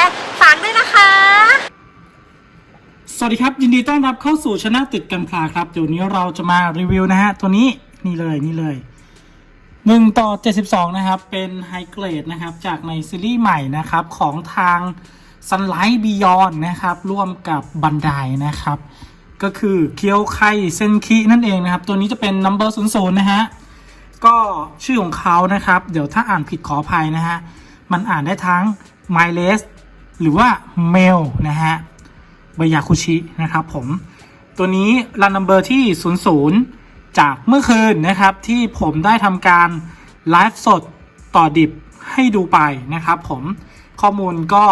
ร์ฝากด้วยนะคะ สวัสดีครับยินดีต้อนรับเข้าสู่ช anel ติดกันพลาครับ เดี๋ยวนี้เราจะมารีวิวนะฮะ ตัวนี้นี่เลยนี่เลย1ต่อ 72 นะครับ เป็นไฮเกรดนะครับ จากในซีรีส์ใหม่นะครับ ของทาง Sunlight Beyond นะครับ ร่วมกับบันไดนะครับ ก็คือเคียวไคเซนคินั่นเองนะครับ ตัวนี้จะเป็น number 00นะฮะก็ชื่อของเขานะครับ เดี๋ยวถ้าอ่านผิดขออภัยนะฮะ มันอ่านได้ทั้ง m y l e s หรือว่า mail นะฮะบายาคุชินะครับผม ตัวนี้รันนัมเบอร์ที่ 00 จากเมื่อคืนนะครับ ที่ผมได้ทำการไลฟ์สดต่อดิบให้ดูไปนะครับผมข้อมูลก็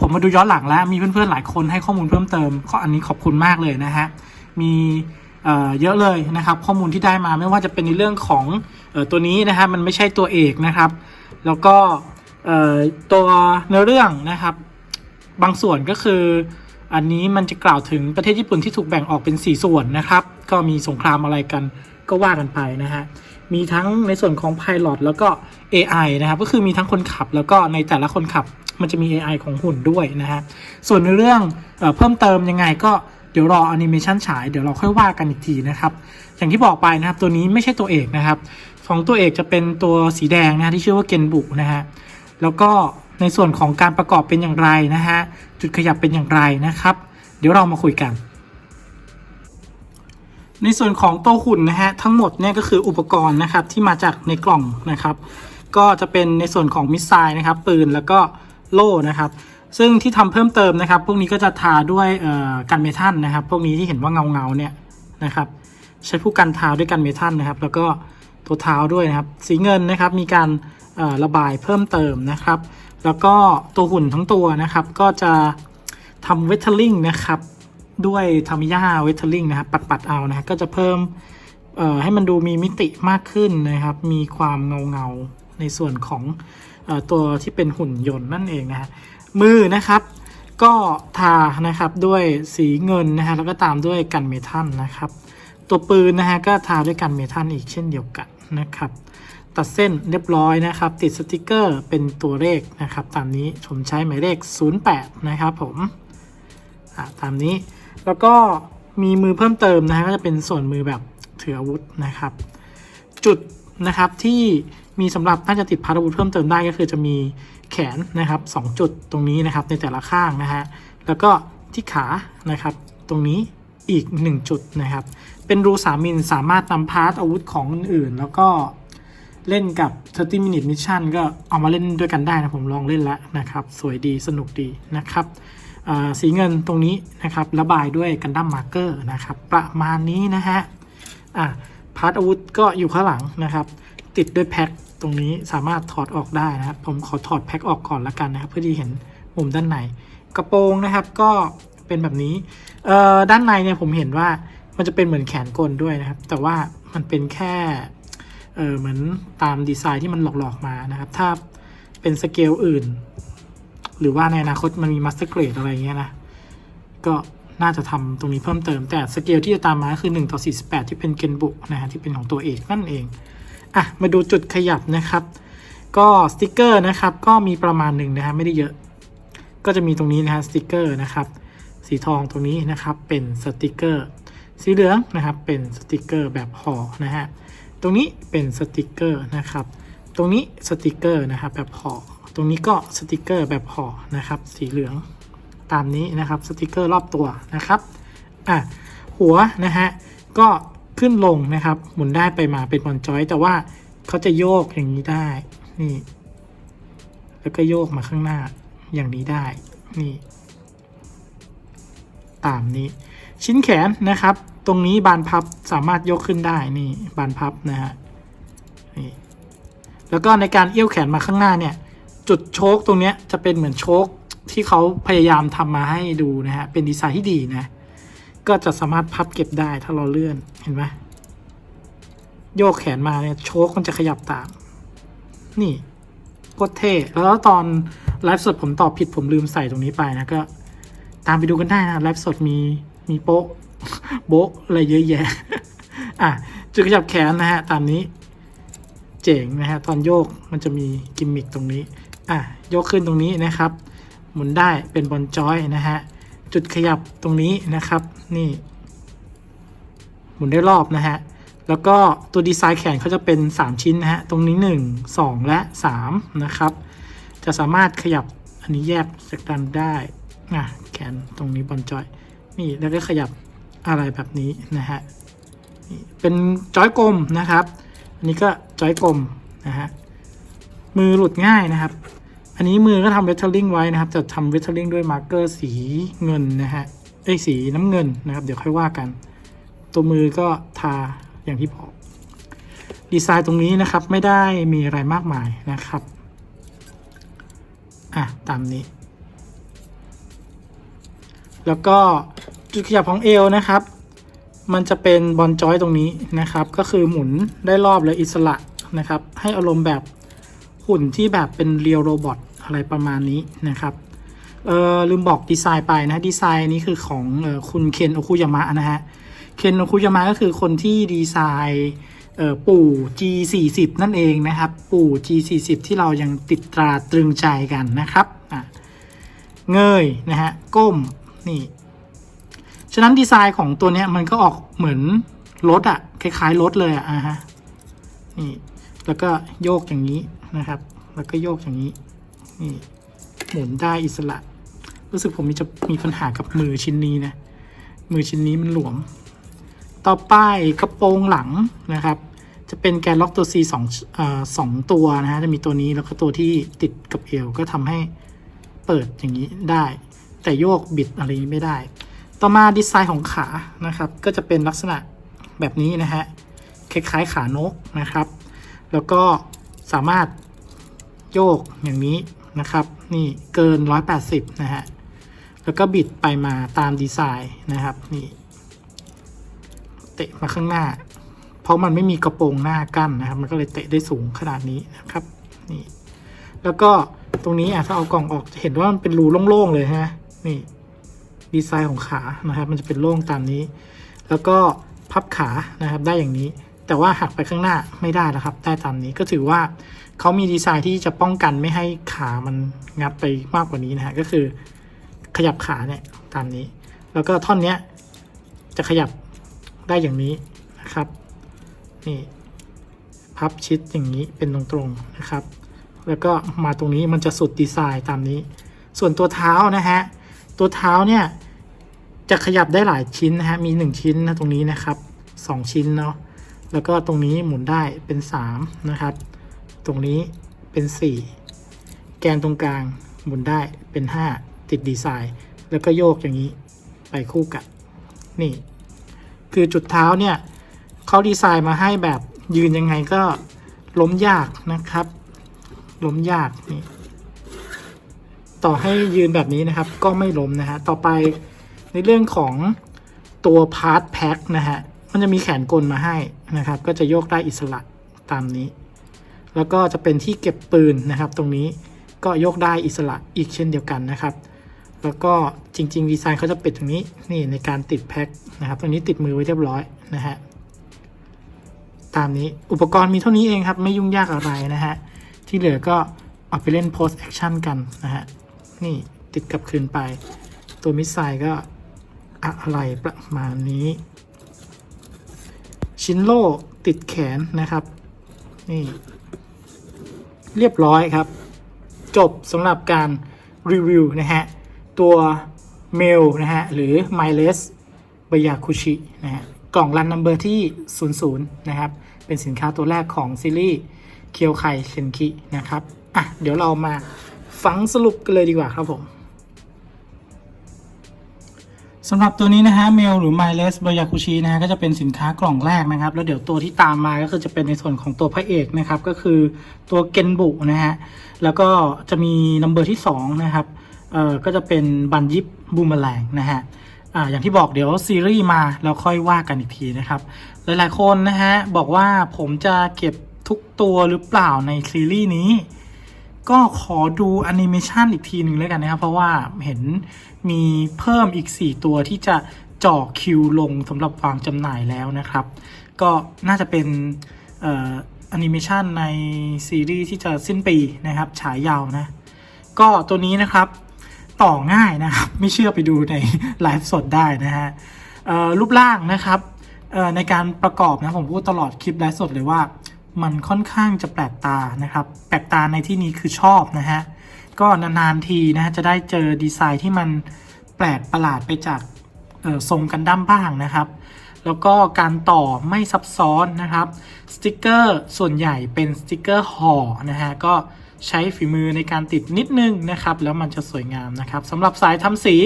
ผมมาดูย้อนหลังแล้ว มีเพื่อนๆหลายคนให้ข้อมูลเพิ่มเติมข้ออันนี้ขอบคุณมากเลยนะฮะมีเยอะเลยนะครับ ข้อมูลที่ได้มาไม่ว่าจะเป็นในเรื่องของอตัวนี้นะฮะมันไม่ใช่ตัวเอกนะครับ แล้วก็ ตัวเนื้อเรื่องนะครับ บางส่วนก็คือ อันนี้มันจะกล่าวถึงประเทศญี่ปุ่นที่ถูกแบ่งออกเป็น 4 ส่วนนะครับ ก็มีสงครามอะไรกันก็ว่ากันไปนะฮะมีทั้งในส่วนของ Pilot แล้วก็ AI นะครับ ก็คือมีทั้งคนขับแล้วก็ในแต่ละคนขับมันจะมี AI ของหุ่นด้วยนะฮะ ส่วนในเรื่องเอเพิ่มเติมยังไงก็เดี๋ยวรอแอนิเมชันฉายเดี๋ยวเราค่อยว่ากันอีกทีนะครับ อย่างที่บอกไปนะครับตัวนี้ไม่ใช่ตัวเอกนะครับ ของตัวเอกจะเป็นตัวสีแดงนะฮะที่ชื่อว่าเกนบุนะฮะ แล้วก็ในส่วนของการประกอบเป็นอย่างไรนะฮะจุดขยับเป็นอย่างไรนะครับ เดี๋ยวเรามาคุยกัน ในส่วนของตัวหุ่นนะฮะทั้งหมดเนี่ยก็คืออุปกรณ์นะครับที่มาจากในกล่องนะครับ ก็จะเป็นในส่วนของมิสไซล์นะครับ ปืนแล้วก็โล่นะครับ ซึ่งที่ทำเพิ่มเติมนะครับ พวกนี้ก็จะทาด้วยกันเมทัลนะครับ พวกนี้ที่เห็นว่าเงาเงาเนี่ยนะครับ ใช้ผู้กันเท้าด้วยกันเมทัลนะครับ แล้วก็ตัวเท้าด้วยนะครับ สีเงินนะครับมีการ ระบายเพิ่มเติมนะครับ แล้วก็ตัวหุ่นทั้งตัวนะครับก็จะทำเวทเทอร์ลิงนะครับด้วยทามิยาเวทเทอร์ลิงนะครับปัดปัดๆเอานะฮะก็จะเพิ่มให้มันดูมีมิติมากขึ้นนะครับ มีความเงาเงาๆในส่วนของเอ่อตัวที่เป็นหุ่นยนต์นั่นเองนะฮะมือนะครับ ก็ทานะครับด้วยสีเงินนะฮะแล้วก็ตามด้วยกันเมทัลนะครับ ตัวปืนนะฮะก็ทาด้วยกันเมทัลอีกเช่นเดียวกันนะครับ ตัดเส้นเรียบร้อยนะครับ ติดสติกเกอร์เป็นตัวเลขนะครับ ตามนี้ผมใช้หมายเลข 08 นะครับผมตามนี้แล้วก็มีมือเพิ่มเติมนะฮะก็จะเป็นส่วนมือแบบถืออาวุธนะครับ จุดนะครับที่มีสำหรับน่าจะติดพาราวุธเพิ่มเติมได้ก็คือจะมีแขนนะครับสองจุดตรงนี้นะครับในแต่ละข้างนะฮะแล้วก็ที่ขานะครับตรงนี้อีก 1 จุดนะครับ เป็นรูสามิลสามารถนำพาร์ทอาวุธของอื่น แล้วก็ เล่นกับ 30 minute mission ก็เอามาเล่นด้วยกันได้นะ ผมลองเล่นแล้วนะครับ สวยดีสนุกดีนะครับสีเงินตรงนี้นะครับระบายด้วยกันดั้มมาร์เกอร์นะครับประมาณนี้นะฮะอะพาร์ทอาวุธก็อยู่ข้างหลังนะครับ ติดด้วยแพ็คตรงนี้สามารถถอดออกได้นะครับ ผมขอถอดแพ็คออกก่อนละกันนะครับ เพื่อที่เห็นมุมด้านในกระโปรงนะครับก็เป็นแบบนี้ด้านในเนี่ยผมเห็นว่ามันจะเป็นเหมือนแขนกลด้วยนะครับ แต่ว่ามันเป็นแค่ เออเหมือนตามดีไซน์ที่มันหลอกๆมานะครับ ถ้าเป็นสเกลอื่น หรือว่าในอนาคตมันมีมาสเตอร์เกรดอะไรเงี้ยนะ ก็น่าจะทำตรงนี้เพิ่มเติม แต่สเกลที่จะตามมาคือ 1 ต่อ 48 ที่เป็นเกนบุนะฮะที่เป็นของตัวเอกนั่นเอง อะ มาดูจุดขยับนะครับ ก็สติกเกอร์นะครับ ก็มีประมาณหนึ่งนะฮะไม่ได้เยอะ ก็จะมีตรงนี้นะฮะสติกเกอร์นะครับสีทองตรงนี้นะครับเป็นสติกเกอร์ สีเหลืองนะครับเป็นสติกเกอร์แบบห่อนะฮะ ตรงนี้เป็นสติกเกอร์นะครับ ตรงนี้สติกเกอร์นะครับแบบห่อ ตรงนี้ก็สติกเกอร์แบบห่อนะครับ สีเหลืองตามนี้นะครับสติกเกอร์รอบตัวนะครับ อะหัวนะฮะก็ขึ้นลงนะครับ หมุนได้ไปมาเป็นบอลจอย แต่ว่าเขาจะโยกอย่างนี้ได้นี่ แล้วก็โยกมาข้างหน้าอย่างนี้ได้นี่ ตามนี้ ชิ้นแขนนะครับ ตรงนี้บานพับสามารถยกขึ้นได้นี่บานพับนะฮะนี่แล้วก็ในการเอี้ยวแขนมาข้างหน้าเนี่ย จุดโชคตรงเนี้ยจะเป็นเหมือนโชคที่เขาพยายามทำมาให้ดูนะฮะเป็นดีไซน์ที่ดีนะ ก็จะสามารถพับเก็บได้ถ้าเราเลื่อนเห็นไหมโยกแขนมาเนี่ยโชคมันจะขยับตาม นี่โคตรเท่แล้วตอนไลฟ์สดผมตอบผิดผมลืมใส่ตรงนี้ไปนะก็ ตามไปดูกันได้นะไลฟ์สดมีมีโป๊ะ โบ๊ะอะไรเยอะแยะ อะ จุดขยับแขนนะฮะ ตามนี้ เจ๋งนะฮะ ตอนโยกมันจะมีกิมมิคตรงนี้ อะ โยกขึ้นตรงนี้นะครับ หมุนได้เป็นบอลจอยนะฮะ จุดขยับตรงนี้นะครับ นี่ หมุนได้รอบนะฮะ แล้วก็ตัวดีไซน์แขนเขาจะเป็น 3 ชิ้นนะฮะ ตรงนี้ 1 2 และ 3 นะครับ จะสามารถขยับอันนี้แยกจากกันได้นะแขนตรงนี้บอลจอย นี่แล้วก็ขยับ อะไรแบบนี้นะฮะเป็นจอยกลมนะครับ อันนี้ก็จอยกลมนะฮะมือหลุดง่ายนะครับ อันนี้มือก็ทำเวทเทอร์ลิงไว้นะครับจะทำเวทเทอร์ลิงด้วยมาร์กเกอร์สีเงินนะฮะเอ้ยสีน้ำเงินนะครับ เดี๋ยวค่อยว่ากัน ตัวมือก็ทาอย่างที่บอกดีไซน์ตรงนี้นะครับไม่ได้มีอะไรมากมายนะครับอะตามนี้ แล้วก็ จุดขยับของเอวนะครับ มันจะเป็นบอลจอยตรงนี้นะครับ ก็คือหมุนได้รอบและอิสระนะครับ ให้อารมณ์แบบหุ่นที่แบบเป็นเรียลโรบอทอะไรประมาณนี้นะครับเออลืมบอกดีไซน์ไปนะดีไซน์นี้คือของออคุณเคนโอคุยามะนะฮะเคนโอคุยามะก็คือคนที่ดีไซน์ปู่ G40 นั่นเองนะครับ ปู่ G40 ที่เรายังติดตราตรึงใจกันนะครับเงยนะฮะก้มนี่ ฉะนั้นดีไซน์ของตัวเนี้ยมันก็ออกเหมือนรถอะคล้ายๆรถเลยอะอะฮะนี่แล้วก็โยกอย่างนี้นะครับ แล้วก็โยกอย่างนี้นี่หมุนได้อิสระ รู้สึกผมมีจะมีปัญหากับมือชิ้นนี้นะมือชิ้นนี้มันหลวม ต่อไปกระโปรงหลังนะครับ จะเป็นแกนล็อกตัว C สองอ่อสองตัวนะฮะจะมีตัวนี้แล้วก็ตัวที่ติดกับเอวก็ทำให้เปิดอย่างนี้ได้ แต่โยกบิดอะไรนี้ไม่ได้ ต่อมาดีไซน์ของขานะครับ ก็จะเป็นลักษณะแบบนี้นะฮะคล้ายๆขานกนะครับ แล้วก็สามารถโยกอย่างนี้นะครับ นี่เกิน 180 นะฮะ แล้วก็บิดไปมาตามดีไซน์นะครับนี่เตะมาข้างหน้า เพราะมันไม่มีกระโปรงหน้ากั้นนะครับ มันก็เลยเตะได้สูงขนาดนี้นะครับนี่แล้วก็ตรงนี้อะถ้าเอากล่องออกจะเห็นว่ามันเป็นรูโล่งๆเลยฮะนี่ ดีไซน์ของขานะครับ มันจะเป็นโล่งตามนี้ แล้วก็พับขานะครับได้อย่างนี้ แต่ว่าหักไปข้างหน้าไม่ได้นะครับได้ตามนี้ก็ถือว่าเขามีดีไซน์ที่จะป้องกันไม่ให้ขามันงับไปมากกว่านี้นะฮะก็คือขยับขาเนี่ยตามนี้ แล้วก็ท่อนเนี้ยจะขยับได้อย่างนี้นะครับนี่พับชิดอย่างนี้เป็นตรงๆนะครับ แล้วก็มาตรงนี้มันจะสุดดีไซน์ตามนี้ ส่วนตัวเท้านะฮะตัวเท้าเนี่ย จะขยับได้หลายชิ้นนะฮะมี 1 ชิ้นนะตรงนี้นะครับ 2 ชิ้นเนาะแล้วก็ตรงนี้หมุนได้เป็น 3 นะครับ ตรงนี้เป็น 4 แกนตรงกลางหมุนได้เป็น 5 ติดดีไซน์ แล้วก็โยกอย่างนี้ไปคู่กับนี่ คือจุดเท้าเนี่ยเขาดีไซน์มาให้แบบยืนยังไงก็ล้มยากนะครับ ล้มยากนี่ต่อให้ยืนแบบนี้นะครับ ก็ไม่ล้มนะฮะต่อไป ในเรื่องของตัวพาร์ทแพ็คนะฮะ มันจะมีแขนกลมาให้นะครับ ก็จะโยกได้อิสระตามนี้ แล้วก็จะเป็นที่เก็บปืนนะครับ ตรงนี้ก็โยกได้อิสระอีกเช่นเดียวกันนะครับ แล้วก็จริง ๆ ดีไซน์เขาจะปิดตรงนี้นี่ในการติดแพ็คนะครับ ตรงนี้ติดมือไว้เรียบร้อยนะฮะ ตามนี้อุปกรณ์มีเท่านี้เองครับ ไม่ยุ่งยากอะไรนะฮะ ที่เหลือก็เอาไปเล่น post action กันนะฮะ นี่ติดกับคืนไป ตัวมิสไซล์ก็ อะไรประมาณนี้ ชิ้นโล่ติดแขนนะครับ นี่ เรียบร้อยครับ จบสำหรับการรีวิวนะฮะ ตัวเมลนะฮะ หรือ m y l e s b a y a k u s h i นะฮะ กล่องรันนัมเบอร์ที่ 00 นะครับ เป็นสินค้าตัวแรกของซีรีส์เคียวไคเคนคินะครับ อะ เดี๋ยวเรามาฟังสรุปกันเลยดีกว่าครับผม สำหรับตัวนี้นะฮะเมลหรือ m y l e s b a y a k u s h i นะฮะก็จะเป็นสินค้ากล่องแรกนะครับ แล้วเดี๋ยวตัวที่ตามมาก็คือจะเป็นในส่วนของตัวพระเอกนะครับ ก็คือตัวเกนบุนะฮะแล้วก็จะมีนัมเบอร์ที่ 2 นะครับเอ่อก็จะเป็นบันยิบบูมแมลงนะฮะอ่าอย่างที่บอกเดี๋ยวซีรีส์มาแล้วค่อยว่ากันอีกทีนะครับ หลายๆคนนะฮะบอกว่าผมจะเก็บทุกตัวหรือเปล่าในซีรีส์นี้ ก็ขอดูแอนิเมชันอีกทีหนึ่งแล้วกันนะครับ เพราะว่าเห็นมีเพิ่มอีก 4 ตัวที่จะเจ่อคิวลงสำหรับวางจำหน่ายแล้วนะครับ ก็น่าจะเป็นแอนิเมชันในซีรีส์ที่จะสิ้นปีนะครับ ฉายยาวนะ ก็ตัวนี้นะครับต่อง่ายนะครับ ไม่เชื่อไปดูในไลฟ์สดได้นะฮะรูปร่างนะครับในการประกอบนะผมพูดตลอดคลิปไลฟ์สดเลยว่า มันค่อนข้างจะแปลกตานะครับ แปลกตาในที่นี้คือชอบนะฮะ ก็นานๆทีนะฮะจะได้เจอดีไซน์ที่มันแปลกประหลาดไปจากทรงกันดั้มบ้างนะครับ แล้วก็การต่อไม่ซับซ้อนนะครับ สติกเกอร์ส่วนใหญ่เป็นสติกเกอร์ห่อนะฮะ ก็ใช้ฝีมือในการติดนิดนึงนะครับ แล้วมันจะสวยงามนะครับสำหรับสายทำสี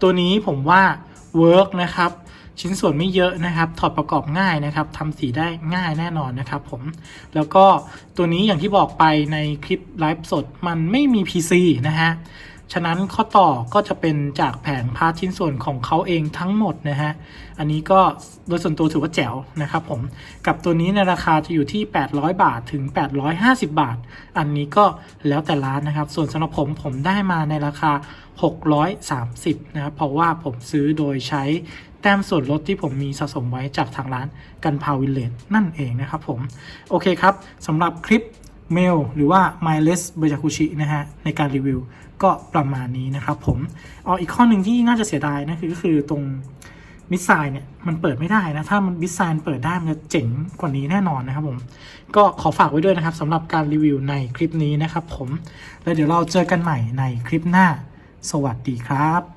ตัวนี้ผมว่าเวิร์กนะครับ ชิ้นส่วนไม่เยอะนะครับ ถอดประกอบง่ายนะครับทำสีได้ง่ายแน่นอนนะครับผม แล้วก็ตัวนี้อย่างที่บอกไปในคลิปไลฟ์สดมันไม่มี PC นะฮะ ฉะนั้นข้อต่อก็จะเป็นจากแผงพาร์ทชิ้นส่วนของเขาเองทั้งหมดนะฮะ อันนี้ก็โดยส่วนตัวถือว่าแจ๋วนะครับผม กับตัวนี้ในราคาจะอยู่ที่ 800 บาทถึง 850 บาท อันนี้ก็แล้วแต่ร้านนะครับ ส่วนสำหรับผมผมได้มาในราคา630 นะครับ เพราะว่าผมซื้อโดยใช้ ต้มส่วนลดที่ผมมีสะสมไว้จากทางร้านกันพาวิลเลจนั่นเองนะครับผม โอเคครับสำหรับคลิปเมลหรือว่า Mileless b e j a k u c h i นะฮะ ในการรีวิวก็ประมาณนี้นะครับผมอาอีกข้อหนึ่งที่น่าจะเสียดายนะคือก็คือตรงมิสไซล์เนี่ยมันเปิดไม่ได้นะ ถ้ามันมิสไซล์เปิดได้ มันจะเจ๋งกว่านี้แน่นอนนะครับผม ก็ขอฝากไว้ด้วยนะครับสำหรับการรีวิวในคลิปนี้นะครับผม แล้วเดี๋ยวเราเจอกันใหม่ในคลิปหน้า สวัสดีครับ